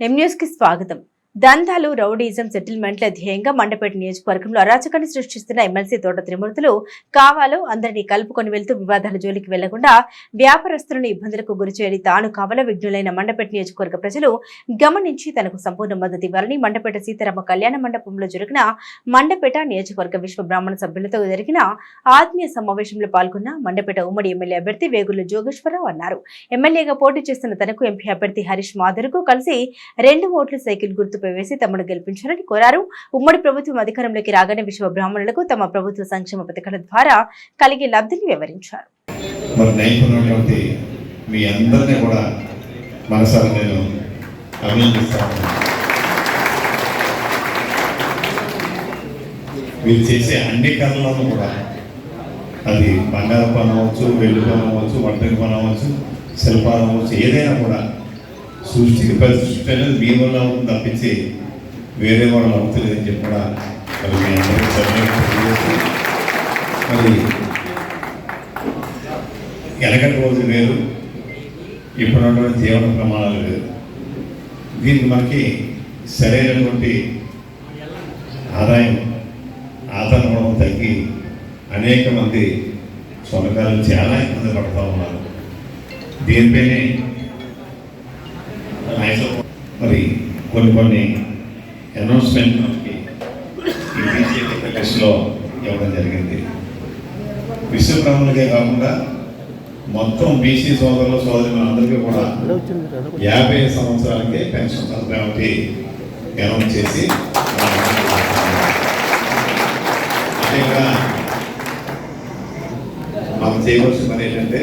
ఎం కి స్వాగతం. దందాలు రౌడీజం సెటిల్మెంట్ల ధ్యేయంగా మండపేట నియోజకవర్గంలో అరాచకాన్ని సృష్టిస్తున్న ఎమ్మెల్సీ తోట త్రిమూర్తులు కావాలో అందరినీ కలుపుకొని వెళ్తూ వివాదాల జోలికి వెళ్ళకుండా వ్యాపారస్తులను ఇబ్బందులకు గురిచేయని తాను కావల విఘ్నులైన మండపేట నియోజకవర్గ ప్రజలు గమనించి తనకు సంపూర్ణ మద్దతు ఇవ్వాలని మండపేట సీతారామ కళ్యాణ మండపంలో జరిగిన మండపేట నియోజకవర్గ విశ్వ బ్రాహ్మణ సభ్యులతో జరిగిన ఆత్మీయ సమావేశంలో పాల్గొన్న మండపేట ఉమ్మడి ఎమ్మెల్యే అభ్యర్థి వేగుల జోగేశ్వరరావు అన్నారు. ఎమ్మెల్యేగా పోటీ చేస్తున్న తనకు ఎంపీ అభ్యర్థి హరీష్ మాధుర్కు కలిసి రెండు ఓట్లు సైకిల్ గుర్తు గుర్తుపై వేసి తమను గెలిపించాలని కోరారు. ఉమ్మడి ప్రభుత్వం అధికారంలోకి రాగానే విశ్వ బ్రాహ్మణులకు తమ ప్రభుత్వ సంక్షేమ పథకాల ద్వారా కలిగే లబ్ధిని వివరించారు. మీ అందరినీ కూడా మనసారా నేను అభినందిస్తాను. మీరు చేసే అన్ని కళలను కూడా అది బంగారు పని అవ్వచ్చు వెండి పని అవ్వచ్చు వంటకి పని అవ్వచ్చు శిల్పాలు అవ్వచ్చు ఏదైనా కూడా సృష్టికి ప్రతి సృష్టి అనేది మీ వల్ల అవుతుంది తప్పించి వేరే వాళ్ళు అవుతలేదని చెప్పి కూడా మరి మీ అందరికీ మరి రోజు వేరు ఇప్పుడున్నటువంటి జీవన ప్రమాణాలు వేరు. దీనికి మనకి సరైనటువంటి ఆదాయం ఆదాయం కూడా తగ్గి అనేక మంది సొంతకాలు చాలా ఇబ్బంది పడుతూ ఉన్నారు. దీనిపైనే మరి కొన్ని కొన్ని అనౌన్స్మెంట్ మనకి ఈ బీజేపీ లిస్టులో ఇవ్వడం జరిగింది. విశ్వబ్రాహ్మణులకే కాకుండా మొత్తం బీసీ సోదరులు అందరికీ కూడా యాభై సంవత్సరాలకే పెన్షన్ సదుపాయం ఒకటి అనౌన్స్ చేసి మనం చేయవలసిన పని ఏంటంటే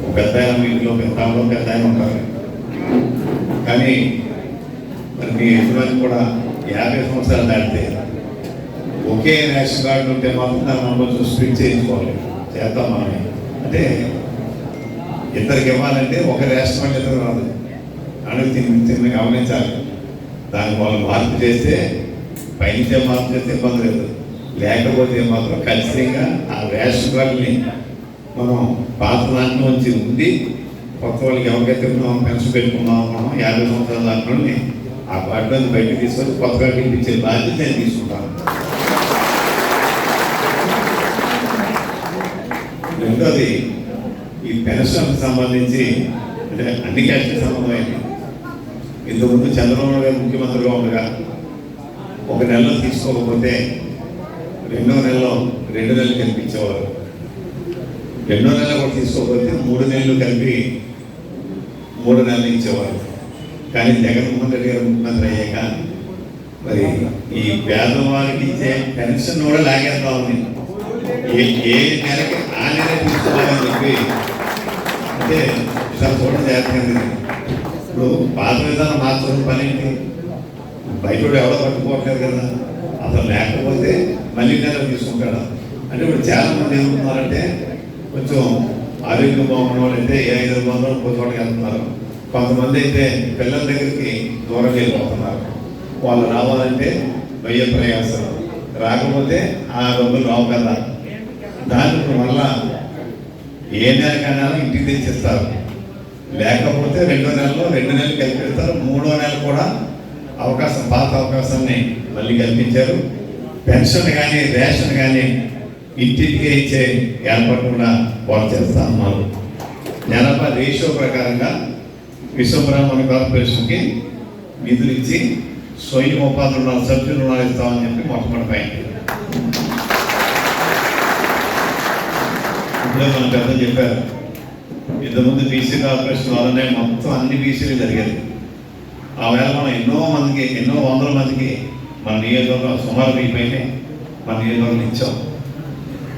ఒక పెద్ద మీ ఇంట్లో పెద్ద పెద్ద ఆయన ఉంటారు. కానీ మరి మీ యజమాని కూడా యాభై సంవత్సరాలు దాటితే ఒకే రేషన్ కార్డు ఉంటే మాత్రం దాన్ని మనం కొంచెం స్ప్లిట్ చేయించుకోవాలి. చేద్దాం అని అంటే ఇద్దరికి ఇవ్వాలంటే ఒక రేషన్ కార్డు ఇద్దరు రాదు. అడుగు తిని తిన్న గమనించాలి. దాన్ని వాళ్ళు మార్పు చేస్తే పైనుంచే మార్పు చేస్తే ఇబ్బంది లేదు. లేకపోతే మాత్రం ఖచ్చితంగా ఆ రేషన్ కార్డుని మనం పాత దాంట్లో నుంచి ఉండి కొత్త వాళ్ళకి ఎవరికైతే మనం పెన్షన్ పెట్టుకున్నాం మనం యాభై సంవత్సరాల దాంట్లోని ఆ పార్టీలను బయటకు తీసుకొని కొత్త కార్డు ఇచ్చే బాధ్యత నేను తీసుకుంటాను. రెండోది ఈ పెన్షన్ సంబంధించి అంటే అన్ని క్యాస్ట్కి సంబంధమైంది. ఇంతకుముందు చంద్రబాబు గారు ముఖ్యమంత్రిగా ఉండగా ఒక నెలలో తీసుకోకపోతే రెండో నెలలో రెండు నెలలు కనిపించేవారు రెండో నెల కూడా తీసుకోకపోతే మూడు నెలలు కలిపి మూడు నెలలు ఇచ్చేవారు కానీ జగన్మోహన్ రెడ్డి గారు ముఖ్యమంత్రి అయ్యాక మరి ఈ పేదవారికి ఇచ్చే పెన్షన్ కూడా లాగేస్తా ఉంది ఏ నెలకి ఆ నెల తీసుకోవాలని చెప్పి అంటే చాలా చూడడం జరుగుతుంది ఇప్పుడు పాత విధానం మార్చడం పని ఏంటి? బయట ఎవడో పట్టుకోవట్లేదు కదా. అసలు లేకపోతే మళ్ళీ నెల తీసుకుంటాడు? అంటే ఇప్పుడు చాలా మంది ఏమవుతున్నారంటే కొంచెం ఆరోగ్యం బాగున్న వాళ్ళు అయితే ఏ ఐదు వందలు ఇంకో చోటకి వెళ్తున్నారు. కొంతమంది అయితే పిల్లల దగ్గరికి దూరం వెళ్ళిపోతున్నారు. వాళ్ళు రావాలంటే వెయ్యి ప్రయాసం రాకపోతే ఆ రోజులు రావు కదా దాని వల్ల ఏ నెలకైనా ఇంటికి తెచ్చిస్తారు. లేకపోతే రెండో నెలలో రెండు నెలలు కల్పిస్తారు మూడో నెల కూడా అవకాశం పాత అవకాశాన్ని మళ్ళీ కల్పించారు. పెన్షన్ కానీ రేషన్ కానీ ఇంటింటికి ఇచ్చే ఏర్పాటు కూడా వాళ్ళు చేస్తా ఉన్నారు. జనాభా రేషియో ప్రకారంగా విశ్వబ్రహ్మణ కార్పొరేషన్కి నిధులు ఇచ్చి స్వయం ఉపాధి రుణాలు సభ్యులు రుణాలు ఇస్తామని చెప్పి మొట్టమొదటి పైన ఇప్పుడే మన పెద్దలు చెప్పారు ఇంతకుముందు బీసీ కార్పొరేషన్ వల్లనే మొత్తం అన్ని బీసీలు జరిగేది ఆ వేళ మనం ఎన్నో మందికి ఎన్నో వందల మందికి మన నియోజకవర్గం సుమారు మీ పైన మన నియోజకవర్గం ఇచ్చాం.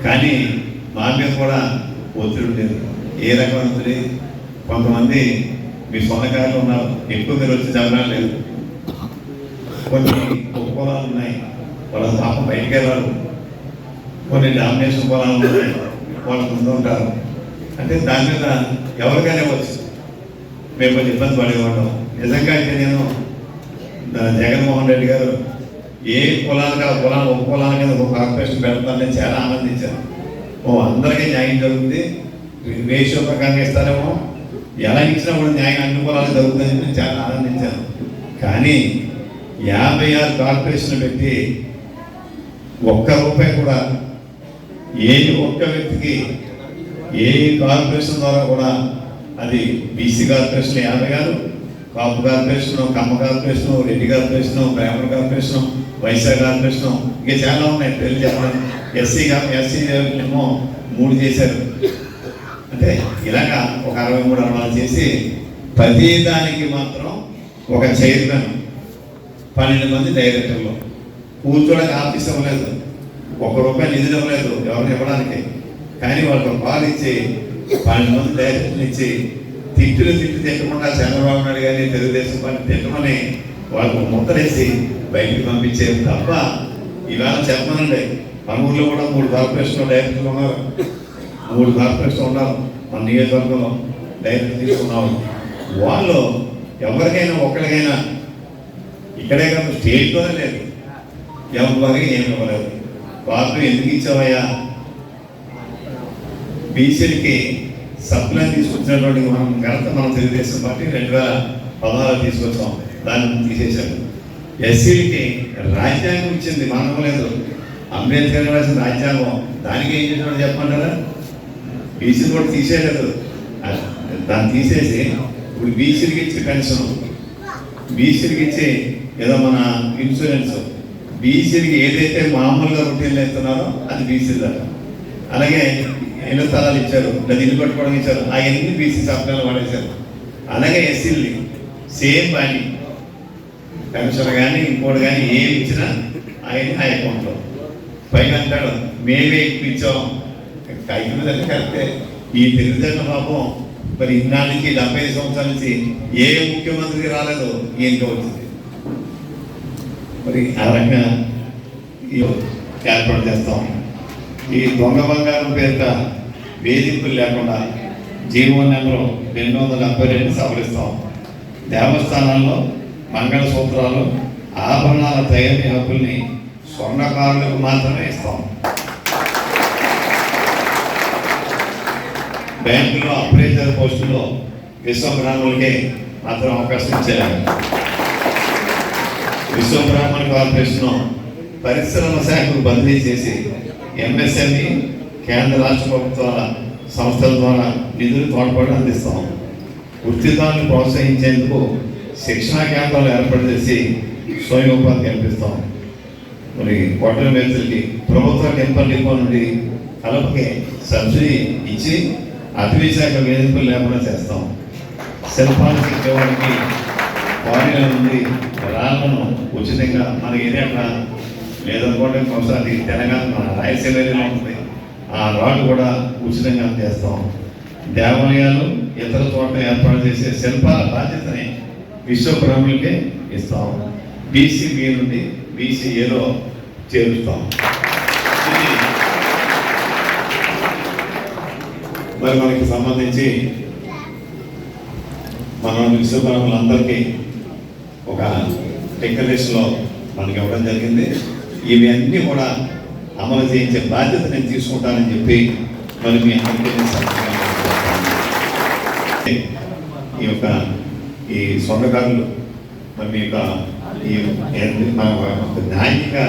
కానీ మా మీద కూడా ఒత్తిడి లేదు ఏ రకమైన ఒత్తిడి? కొంతమంది మీ సొంతకారులు ఉన్నారు. ఎక్కువ మీరు వచ్చి చదవడం లేదు. కొన్ని పొలాలు ఉన్నాయి. వాళ్ళ పాప బయటికి వెళ్ళారు. కొన్ని డామినేషన్ పొలాలు ఉన్నాయి. వాళ్ళు ముందు ఉంటారు. అంటే దాని మీద ఎవరికైనా వచ్చు మేము కొంచెం ఇబ్బంది పడేవాళ్ళం. నిజంగా అయితే నేను జగన్మోహన్ రెడ్డి గారు ఏ కులానికి ఆ కులాన్ని ఒక కులానికి ఒక కార్పొరేషన్ పెడతానని చాలా ఆనందించాను. ఓ అందరికీ న్యాయం జరుగుతుంది రేషియో ప్రకారంగా ఇస్తారేమో? ఎలా ఇచ్చినా కూడా న్యాయం అన్ని కులాలు జరుగుతుందని నేను చాలా ఆనందించాను. కానీ యాభై ఆరు కార్పొరేషన్ పెట్టి ఒక్క రూపాయి కూడా ఏ ఒక్క వ్యక్తికి ఏ కార్పొరేషన్ ద్వారా కూడా అది బీసీ కార్పొరేషన్ యాభై ఆరు Kapu corporation Kamma corporation Reddy corporation Brahmana corporation వైశాఖ కార్పొరేషన్ ఇంకా చాలా ఉన్నాయి పేర్లు చెప్పడం ఎస్సీ ఎస్సీ ఏమో మూడు చేశారు. అంటే ఇలాగా ఒక అరవై మూడు అరవై చేసి ప్రతి దానికి మాత్రం ఒక చైర్మన్ పన్నెండు మంది డైరెక్టర్లు. కూర్చోడానికి ఆఫీస్ ఇవ్వలేదు ఒక రూపాయి నిధులు ఇవ్వలేదు ఎవరిని ఇవ్వడానికి. కానీ వాళ్ళకి ఒక కాల్ ఇచ్చి పన్నెండు మంది డైరెక్టర్లు ఇచ్చి తిట్టులు తిట్టు తిట్టకుండా చంద్రబాబు నాయుడు గారిని తెలుగుదేశం పార్టీ తిట్టమని వాళ్ళకు ముద్రేసి బయటికి పంపించేది తప్ప ఇవాళ చెప్పమనండి మన ఊర్లో కూడా మూడు కార్పొరేషన్ డైరెక్టర్లు ఉన్నారు. మూడు కార్పొరేషన్ ఉన్నారు. మన నియోజకవర్గంలో డైరెక్టర్ తీసుకున్నాము. వాళ్ళు ఎవరికైనా ఒక్కరికైనా ఇక్కడే కాదు స్టేట్లోనే లేదు. ఎవరికి ఏమి ఇవ్వలేదు. వాళ్ళు ఎందుకు ఇచ్చావయ్యా? బీసీలకి సప్లై తీసుకొచ్చినటువంటి మనం ఘనత మనం తెలుగుదేశం పార్టీ రెండు వేల పదహారు తీసుకొచ్చాం. దాన్ని తీసేశారు. ఎస్సీలకి రాజ్యాంగం ఇచ్చింది మనం లేదు అంబేద్కర్ రాసిన రాజ్యాంగం. దానికి ఏం చేసినాడు చెప్పంటారా బీసీలు కూడా తీసేయలేదు. దాన్ని తీసేసి ఇప్పుడు బీసీలకి ఇచ్చే పెన్షన్ బీసీలకి ఇచ్చే ఏదో మన ఇన్సూరెన్స్ బీసీలకి ఏదైతే మామూలుగా రొటీన్లు ఇస్తున్నారో అది బీసీల అలాగే ఇళ్ళ స్థలాలు ఇచ్చారు లేదా ఇల్లు కట్టుకోవడం ఇచ్చారు ఆ ఎన్ని బీసీ సప్లాలు వాడేశారు. అలాగే ఎస్సీల్ని సేమ్ బాడీ పెన్షన్ కానీ ఇంకోటి కానీ ఏమి ఇచ్చినా ఆయన ఆ అకౌంట్లో పైన అంటాడు మేమే ఇప్పించాం. ఐదు కైకులు కరెక్టే. ఈ తెలుగుదేశం పాపం మరి ఇన్నాళ్ళకి డెబ్బై ఐదు సంవత్సరాల నుంచి ఏ ముఖ్యమంత్రికి రాలేదు ఈయనకి వచ్చింది. మరి ఆ రకంగా ఈ ఏర్పాటు చేస్తాం. ఈ దొంగ బంగారం పేరిట వేధింపులు లేకుండా జీవో నెంబరు రెండు వందల డెబ్బై రెండు సవరిస్తాం. దేవస్థానాల్లో మంగళసూత్రాలు ఆభరణాల తయారీ హక్కుల్ని స్వర్ణకారులకు మాత్రమే ఇస్తాం. బ్యాంకులో అప్రైజర్ పోస్టులో విశ్వబ్రాహ్మణులకే మాత్రం అవకాశం ఇచ్చారు విశ్వబ్రాహ్మణ కార్పొరేషన్ పరిశ్రమ శాఖకు బదిలీ చేసి ఎంఎస్ఎంఈ కేంద్ర రాష్ట్ర ప్రభుత్వాల సంస్థల ద్వారా నిధులు తోడ్పాటు అందిస్తాం. వృత్తిదారులను ప్రోత్సహించేందుకు శిక్షణా కేంద్రాలు ఏర్పాటు చేసి స్వయం ఉపాధి కల్పిస్తాం. మరి కొట్టల వ్యక్తులకి ప్రభుత్వ టెంపర్ డిపో నుండి కలపకి సబ్సిడీ ఇచ్చి అటవీ శాఖ వేధింపులు లేకుండా చేస్తాం. శిల్పానికి ఇచ్చేవాడికి వారిలో నుండి రాళ్ళను ఉచితంగా మన ఏరియా లేదనుకోవడం ఒకసారి తెలంగాణ మన రాయలసీమ ఏరియాలో ఉంటుంది. ఆ రాళ్ళు కూడా ఉచితంగా చేస్తాం దేవాలయాలు ఇతర చోట్ల ఏర్పాటు చేసే శిల్పాల బాధ్యతని విశ్వబ్రహ్మలకే ఇస్తాం. బీసీబీ నుండి బీసీఏలో చేరుస్తాం. మరి మనకి సంబంధించి మన విశ్వబ్రహ్మలందరికీ ఒక డిక్లరేషన్లో మనకి ఇవ్వడం జరిగింది. ఇవన్నీ కూడా అమలు చేయించే బాధ్యత నేను తీసుకుంటానని చెప్పి మరి మీ అందరికీ ఈ యొక్క ఈ సొంతకారులు మరి మీ యొక్క ఈ న్యాయంగా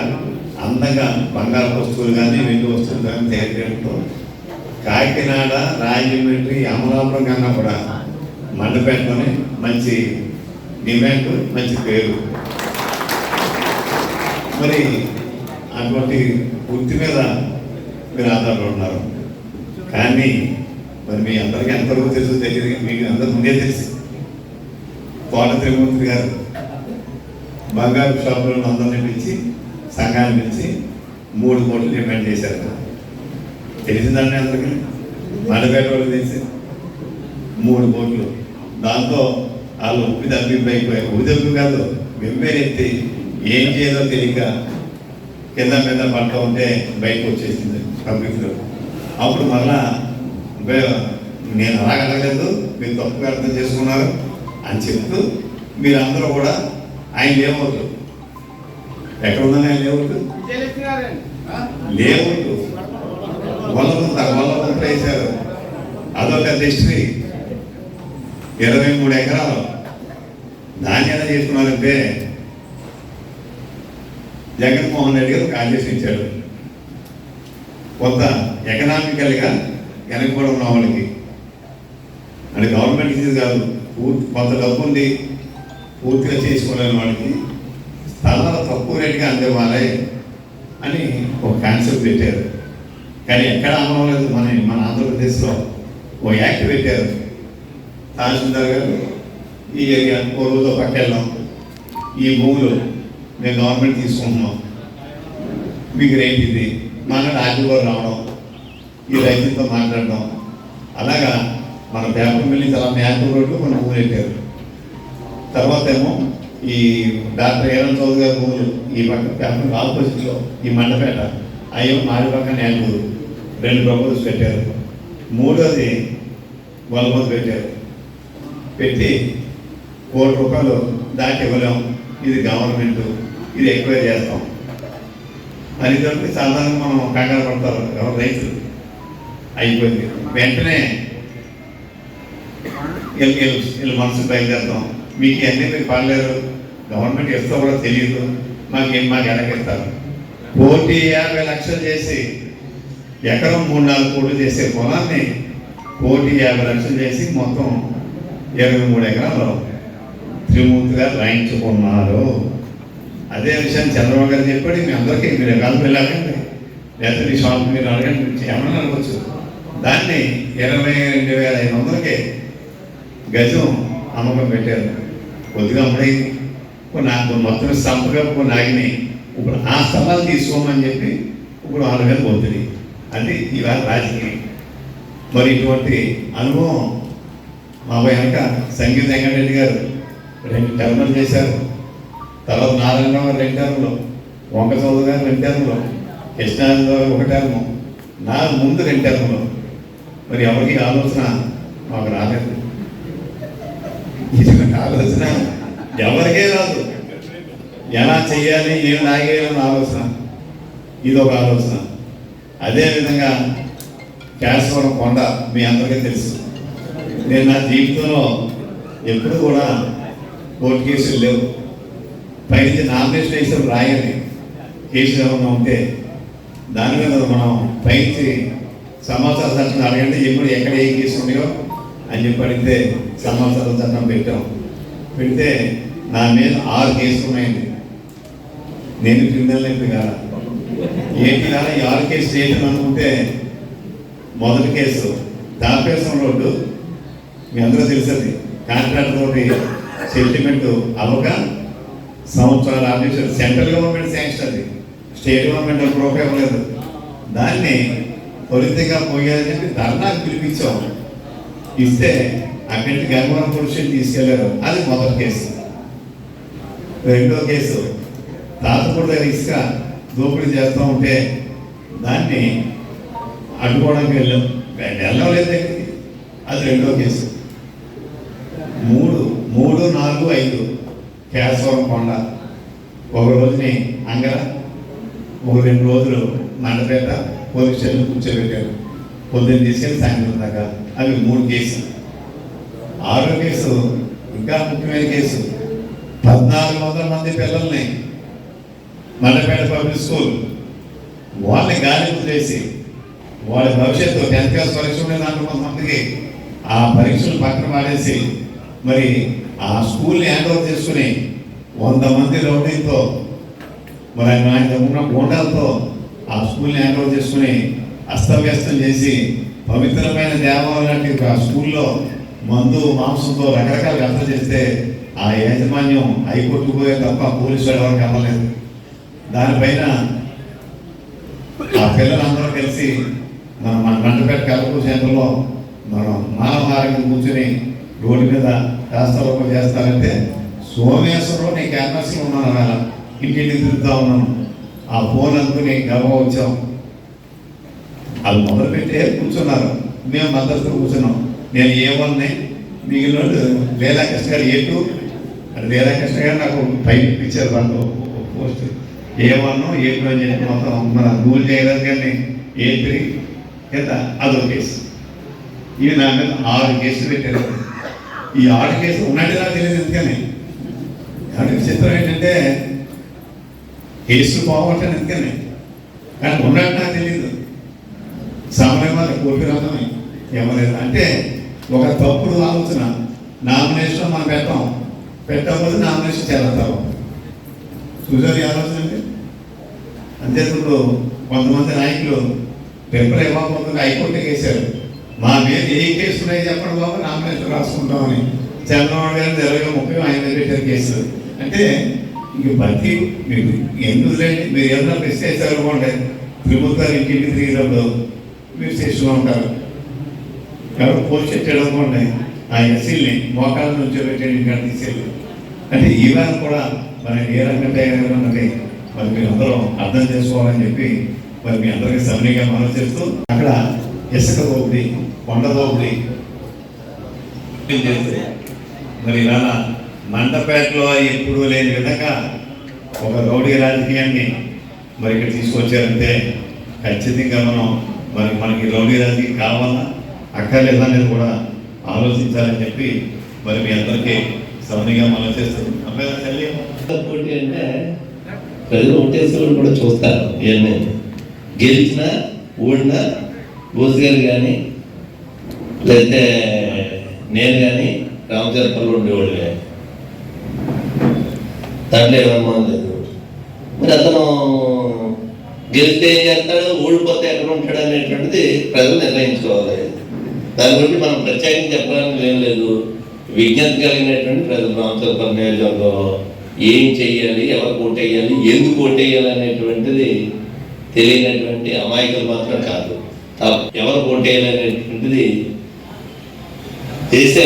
అందంగా బంగారు వస్తువులు కానీ వెండి వస్తువులు కానీ తయారు చేయడంతో కాకినాడ రాజమండ్రి అమలాపురం కన్నా కూడా మండపేటలోనే మంచి డిమాండ్ మంచి పేరు. మరి అటువంటి వృత్తి మీద మీరు ఆధారపడి ఉన్నారు. కానీ మరి మీ అందరికీ ఎంతవరకు తెలుసు తెలియదు మీకు అందరు ముందే తెలుసు. కోట త్రిమూర్తి గారు బంగారు షాపులను అందరినీ పిలిచి సంఘాన్ని పిలిచి మూడు కోట్లు డిమాండ్ చేశారు. తెలిసిందండి అందరికీ? మండపేట వాళ్ళకి తెలిసి మూడు కోట్లు. దాంతో వాళ్ళు ఉప్పి తప్పిపోయిపోయారు ఉప్పి తప్పి కాదు వెంబేరెత్తి ఏం చేయాలో తెలియక కింద మీద పడతా ఉంటే బయటకు వచ్చేసింది పబ్లిక్లో. అప్పుడు మళ్ళా బే- నేను అలాగలగలేదు మీరు తప్పుగా అర్థం చేసుకున్నారు అని చెప్తూ మీరు అందరూ కూడా ఆయన లేవద్దు. ఎక్కడ ఉందని ఆయన లేవద్దు. లేవద్దు. వల్లకుంట వేశారు అదొక హిస్టరీ. ఇరవై మూడు ఎకరాలు. దాన్ని ఎలా చేసుకున్నారంటే జగన్మోహన్ రెడ్డి గారు ఆదేశించాడు కొంత ఎకనామికల్గా వెనకబడి ఉన్న వాళ్ళకి. అంటే గవర్నమెంట్ ఇచ్చేది కాదు. పూర్తి కొంత డబ్బు ఉంది పూర్తిగా చేసుకోలేని వాళ్ళకి స్థలాలు తక్కువ రేటుగా అందివ్వాలి అని ఒక కాన్సెప్ట్ పెట్టారు. కానీ ఎక్కడ అమ్మలేదు లేదు. మన మన ఆంధ్రప్రదేశ్లో ఓ యాక్ట్ పెట్టారు. తహసీల్దార్ గారు ఈ ఏరియా ఓ రోజు పక్కెళ్ళాం ఈ భూములు మేము గవర్నమెంట్ తీసుకుంటున్నాం. మీకు రేట్ ఇది. మన రాజుగారు రావడం ఈ రైతులతో మాట్లాడడం. అలాగా మన పేపర్ మిల్లి చాలా మ్యాంగ్ రోడ్లో మన భూములు పెట్టారు తర్వాత ఏమో ఈ డాక్టర్ ఏరం చౌదరి గారి భూములు ఈ పక్క పేపర్ ఆపోజిట్లో ఈ మండపేట అయ్యో మాడి పక్క నేలూరు రెండు ప్రపోజల్స్ పెట్టారు. మూడోది వలమతి పెట్టారు. పెట్టి కోటి రూపాయలు దాటి ఇవ్వలేం. ఇది గవర్నమెంట్. ఇది ఎంక్వైరీ చేస్తాం. అని తప్పి సాధారణంగా మనం కంగారు పడతారు రైతులు. అయిపోయింది. వెంటనే వీళ్ళు వీళ్ళు వీళ్ళు మనసు బయలుదేరుతాం మీకు అన్నీ మీరు పడలేదు. గవర్నమెంట్ ఇస్తో కూడా తెలియదు. మాకు మాకు ఎలాగిస్తారు కోటి యాభై లక్షలు చేసి ఎకరం మూడు నాలుగు కోట్లు చేసే పొలాన్ని కోటి యాభై లక్షలు చేసి మొత్తం ఇరవై మూడు ఎకరాలు త్రిమూర్తి గారు రాయించుకున్నారు. అదే విషయం చంద్రబాబు గారు చెప్పాడు. మీ అందరికీ మీరు ఎకరాలు వెళ్ళాలండి. లేకపోతే మీ షాప్ మీరు అడగండి. ఏమన్నా అనుకోవచ్చు దాన్ని ఇరవై రెండు వేల ఐదు వందలకి గజం అమ్మకం పెట్టారు. కొద్దిగా అమ్ముడైంది కొన్ని నాకు మొత్తం సంపగా కొన్ని ఆగినాయి ఇప్పుడు ఆ స్థలాలు తీసుకోమని చెప్పి ఇప్పుడు వాళ్ళ పోతుంది. అంటే ఇవాళ రాజకీయం. మరి ఇటువంటి అనుభవం మా వెనక సంగీత వెంకటరెడ్డి గారు రెండు టర్ములు చేశారు. తర్వాత నారాయణరావు గారు రెండు టర్ములు వంక చౌదరి గారు రెండు టర్ములు కృష్ణానంద గారు ఒక టర్ము నా ముందు రెండు టర్ములు మరి ఎవరికి ఆలోచన మాకు రాలేదు. ఆలోచన. ఎవరికే రాదు. ఎలా చేయాలి ఏం లాగేయాలని ఆలోచన. ఇది ఒక ఆలోచన అదేవిధంగా కేశవరం కొండ మీ అందరికీ తెలుసు. నేను నా జీవితంలో ఎప్పుడు కూడా కోర్టు కేసులు లేవు. పైనుంచి నామినేషన్ వేసిన రాయాలి. కేసులు ఏమన్నా ఉంటే దాని మీద మనం పైనుంచి సమాచార చట్టం అడగండి ఎప్పుడు ఎక్కడ ఏ కేసు ఉన్నాయో అని చెప్పి అడిగితే సమాచార చట్టం పెట్టాం. పెడితే నా మీద ఆరు కేసులు ఉన్నాయండి. నేను క్రిమినల్ ఎంపీ కాదా ఏంటి కాదా ఈ ఆరు కేసు చేయటం అనుకుంటే మొదటి కేసు. దాపేశ్వరం రోడ్డు మీ అందరూ తెలుసది కాంట్రాక్ట్ తోటి సెంటిమెంట్ అవ్వక సంవత్సరాలు ఆఫీసర్ సెంట్రల్ గవర్నమెంట్ శాంక్షన్ అది. స్టేట్ గవర్నమెంట్ ఒక రూపాయి ఇవ్వలేదు దాన్ని త్వరితంగా పోయాలని చెప్పి ధర్నాకు పిలిపించాం. ఇస్తే అక్కడి నుంచి గంగవరం పురుషుని తీసుకెళ్ళారు అది మొదటి కేసు. రెండో కేసు. తాతపూడి దగ్గర ఇసుక దోపిడీ చేస్తూ ఉంటే దాన్ని అడ్డుకోవడానికి వెళ్ళాం. వెళ్ళలేదు అది రెండో కేసు. మూడు మూడు నాలుగు ఐదు. కేశవరం కొండ. ఒక రోజుని అంగర ఒక రెండు రోజులు మండపేట పోలీస్ స్టేషన్ కూర్చోబెట్టారు పొద్దున్న తీసుకెళ్ళి సాయంత్రం దాకా. అవి మూడు కేసులు. ఆరో కేసు ఇంకా ముఖ్యమైన కేసు. పద్నాలుగు వందల మంది పిల్లల్ని మండపేట పబ్లిక్ స్కూల్ వాళ్ళని గాలింపు చేసి వాళ్ళ భవిష్యత్తు టెన్త్ క్లాస్ పరీక్ష ఉండే దాంట్లో కొంతమందికి. ఆ పరీక్షలు పక్కన పాడేసి మరి ఆ స్కూల్ని హ్యాండ్ ఓవర్ చేసుకుని వంద మంది రౌడీతో మరి ఆయన ఆయన ఉన్న గోండాలతో ఆ స్కూల్ని హ్యాండ్ ఓవర్ చేసుకుని అస్తవ్యస్తం చేసి పవిత్రమైన దేవాలయం లాంటి ఆ స్కూల్లో మందు మాంసంతో రకరకాల వ్యవస్థ చేస్తే ఆ యాజమాన్యం హైకోర్టు పోయే తప్ప పోలీసు ఎవరికి అవ్వలేదు. దానిపైన ఆ పిల్లలందరూ కలిసి మన మన మంటపేట కలపూర్ సెంటర్లో మనం మానవహారంగా కూర్చొని రోడ్డు మీద రాస్తారోపణ చేస్తారంటే సోమేశ్వరంలో నేను క్యాన్వాస్లో ఉన్నాను అలా ఇంటింటికి తిరుగుతూ ఉన్నాను. ఆ ఫోన్ అనుకుని గర్వం వచ్చాం. వాళ్ళు మొదలుపెట్టే కూర్చున్నారు. మేము మద్దతు కూర్చున్నాం. నేను ఏ వన్ని మిగిలిన లీలా కృష్ణ గారు ఏ టూ లీలా కృష్ణ గారు నాకు పైకి ఇప్పించారు వాళ్ళు post. A one A two అని చెప్పి మొత్తం మన రూల్ చేయలేదు కానీ ఏ త్రీ కింద అదో కేసు. ఇవి నా మీద ఆరు కేసులు పెట్టారు. ఈ ఆరు కేసులు ఉన్నట్టు నాకు తెలియదు ఎందుకని. కానీ విచిత్రం ఏంటంటే కేసులు పోవటం ఎందుకని. కానీ ఉన్నట్టు నాకు తెలియదు. సమరవాద కోపిరామని ఎవరైనా అంటే ఒక తప్పుడు ఆలోచన. నామినేషన్ మనం పెట్టాం. పెట్టకపోతే నామినేషన్ చేరతాం చూసారు ఆలోచన అండి? అంతే ఇప్పుడు కొంతమంది నాయకులు పెంపర్ ఇవ్వకపోతే హైకోర్టుకి వేశారు మా మీద ఏ కేసు ఉన్నాయి చెప్పండి బాబు నామినేషన్ రాసుకుంటామని. చంద్రబాబు గారు ఇరవై ముప్పై ఆయన పెట్టారు కేసు అంటే ఇంక బతి మీకు ఎందుకు లేండి మీరు ఏదైనా మిస్ చేశారు అనుకోండి తిరుమల ఇంటికి తిరిగినప్పుడు మీరు స్టేషన్లో ఉంటారు. ఎవరు పోస్ట్ పెట్టాడు అనుకోండి ఆ ఎస్సీల్ని మోకాల నుంచి పెట్టండి ఇంకా తీసుకెళ్ళి. అంటే ఈవేళ కూడా మరి ఏ రకంగా తయారన్నది మరి మీరు అందరూ అర్థం చేసుకోవాలని చెప్పి మరి మీ అందరికీ సభ్యునిగా మనం చేస్తూ అక్కడ ఇసుక దోపిడి కొండ దోపిడి మరి ఇలా మండపేటలో ఎప్పుడూ లేని విధంగా ఒక రౌడీ రాజకీయాన్ని మరి ఇక్కడ తీసుకొచ్చారంటే ఖచ్చితంగా మనం మరి మనకి రౌడీ రాజకీయం కావాలా? అక్కర్లేదా అనేది కూడా ఆలోచించాలని చెప్పి మరి మీ అందరికీ సమనిగా మనం చేస్తాం పోటీ అంటే ప్రజలు ఓటేసి కూడా చూస్తారు ఇవన్నీ. గెలిచినా ఓడినా బోస్ గారు కానీ లేకపోతే నేను కానీ రామచంద్రపల్లి ఉండేవాడు కానీ దాంట్లో ఏమన్నా లేదు. మరి అతను గెలిస్తే ఏం చేస్తాడు ఓడిపోతే ఎక్కడ ఉంటాడు అనేటువంటిది ప్రజలు నిర్ణయించుకోవాలి. దాని గురించి మనం ప్రత్యేకంగా చెప్పడానికి ఏం లేదు. విజ్ఞత కలిగినటువంటి ప్రజలు రామచంద్రపల్లి నియోజకవర్గంలో ఏం చెయ్యాలి ఎవరు ఓటేయాలి ఎందుకు ఓటేయాలి అనేటువంటిది తెలియనటువంటి అమాయకులు మాత్రం కాదు. ఎవరు ఓటేయాలి అనేటువంటిది చేస్తే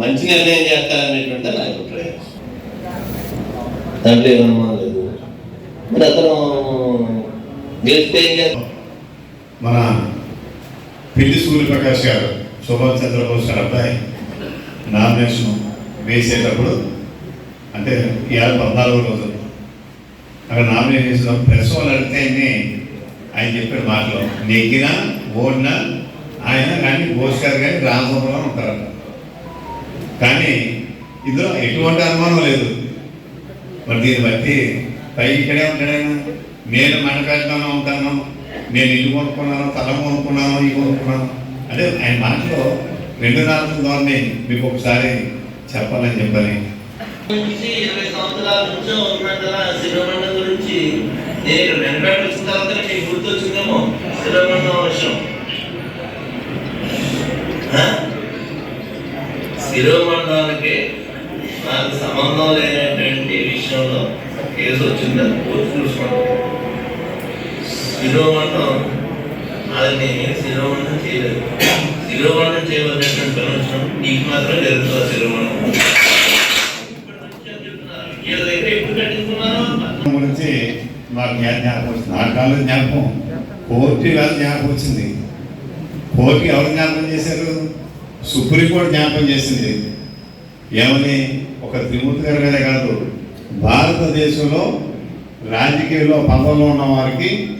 మంచి నిర్ణయం చేస్తారనేటువంటి నా అభిప్రాయం. దాంట్లో ఏమన్నా లేదు. మరి అతను గెలిస్తే ఏం చేస్తాం మన పిల్లి సూర్యప్రకాష్ గారు సుభాష్ చంద్రబోస్ గారు అబ్బాయి. నామినేషన్ వేసేటప్పుడు అంటే ఇవాళ పద్నాలుగో రోజు. అక్కడ నామినేట్ చేసిన ప్రెస్ వాళ్ళు అడిగితే ఆయన చెప్పిన మాటలు. నెగ్గినా ఓడినా ఆయన కానీ బోస్ గారు కానీ రామసభలో ఉంటారట కానీ ఇందులో ఎటువంటి అనుమానం లేదు. మరి దీన్ని బట్టి పై ఇక్కడే ఉంటాడైనా నేను మండపేటలోనే ఉంటాను. నేను ఇల్లు కొనుక్కున్నాను తల కొనుక్కున్నాను ఇవి కొనుక్కున్నాను. అంటే ఆయన మాటలో రెండు నాలుగు ధోరణి మీకు ఒకసారి చెప్పాలని చెప్పాలి. ఇరవై సంవత్సరాల నుంచో ఉన్నట్టుగా శిరోమండం గురించి నేను వెంకట వచ్చిన తర్వాత మీకు గుర్తొచ్చిందేమో శిరోమండం విషయం. ఆ? శిరోమండానికి నాకు సంబంధం లేనటువంటి విషయంలో కేసు వచ్చిందా కోర్టు చూసుకోండి శిరోమండం వాళ్ళని శిరోమండం చేయలేదు. శిరోమండం చేయవలసినటువంటి పని వచ్చినప్పుడు నీకు మాత్రం జరుగుతుంది శిరోమండం వీళ్ళ గురించి మాకు జ్ఞాపకం వచ్చింది. నా కాలం జ్ఞాపకం. కోర్టు వేళ జ్ఞాపకం వచ్చింది. కోర్టు ఎవరు జ్ఞాపకం చేశారు? సుప్రీంకోర్టు జ్ఞాపకం చేసింది. ఏమని? ఒక త్రిమూర్తి గారి మీద కాదు. భారతదేశంలో రాజకీయంలో పదవుల్లో ఉన్న వారికి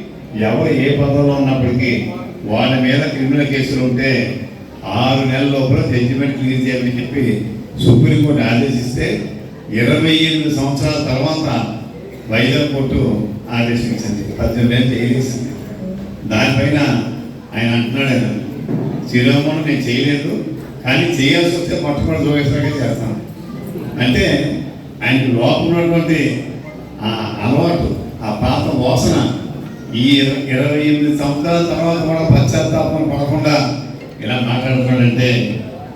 ఎవరు ఏ పదవిలో ఉన్నప్పటికీ వాళ్ళ మీద క్రిమినల్ కేసులు ఉంటే ఆరు నెలల లోపల జడ్జిమెంట్ క్లియర్ చేయాలని చెప్పి సుప్రీంకోర్టు ఆదేశిస్తే ఇరవై ఎనిమిది సంవత్సరాల తర్వాత వైజాగ్ కోర్టు ఆదేశించింది. పద్దెనిమిది ఏళ్ళు చేయలేసింది దానిపైన ఆయన అంటున్నాడు ఆయన నేను చేయలేదు కానీ చేయాల్సి వస్తే మొట్టమొదటి జోగేశ్వరగా చేస్తాను. అంటే ఆయనకు లోపల ఉన్నటువంటి ఆ అలవాటు ఆ పాత వాసన ఈ ఇరవై ఎనిమిది సంవత్సరాల తర్వాత కూడా పశ్చాత్తాపం పడకుండా ఇలా మాట్లాడుతున్నాడంటే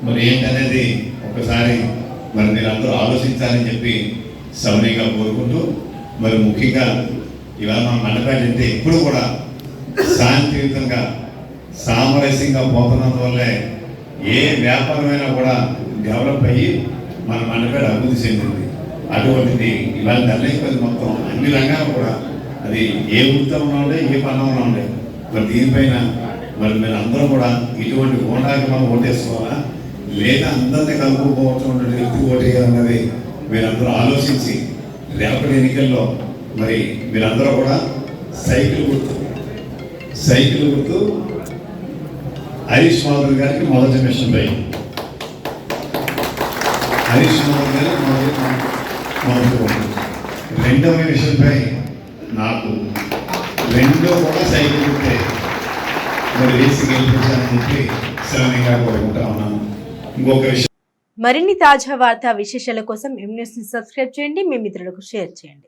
మరి ఏంటనేది ఒకసారి మరి మీరందరూ ఆలోచించాలని చెప్పి సమయంగా కోరుకుంటూ మరి ముఖ్యంగా ఇవాళ మన మండపేట అంటే ఎప్పుడు కూడా శాంతియుతంగా సామరస్యంగా పోతున్నందువల్లే ఏ వ్యాపారమైనా కూడా డెవలప్ అయ్యి మన మండపాడు అభివృద్ధి చెందింది. అటువంటిది ఇవాళ ధనైపతి మొత్తం అన్ని రంగాలు కూడా అది ఏ వృత్తంలో ఉండే ఏ పనంలో ఉండే. మరి దీనిపైన మరి మీరు అందరూ కూడా ఇటువంటి ఓటాకి మనం ఓటేసుకోవాలా? లేదా అందరినీ కలుపుకోవచ్చు వ్యక్తి ఓటేయాలన్నది మీరందరూ ఆలోచించి రేపటి ఎన్నికల్లో మరి మీరందరూ కూడా సైకిల్ గుర్తు సైకిల్ గుర్తు హరీష్ మాధవ్ గారికి మొదటి మిషన్ పై. హరీష్ మాధవ్ గారికి మొదటి మొదటి రెండవ విషయంపై నాకు రెండో కూడా సైకిల్ ఉంటే మరి వేసి గెలిపించాలని చెప్పి శ్రమంగా కోరుకుంటా ఉన్నాను. ఇంకొక విషయం మరిన్ని తాజా వార్తా విశేషాల కోసం ఎం న్యూస్ని సబ్స్క్రైబ్ చేయండి మీ మిత్రులకు షేర్ చేయండి.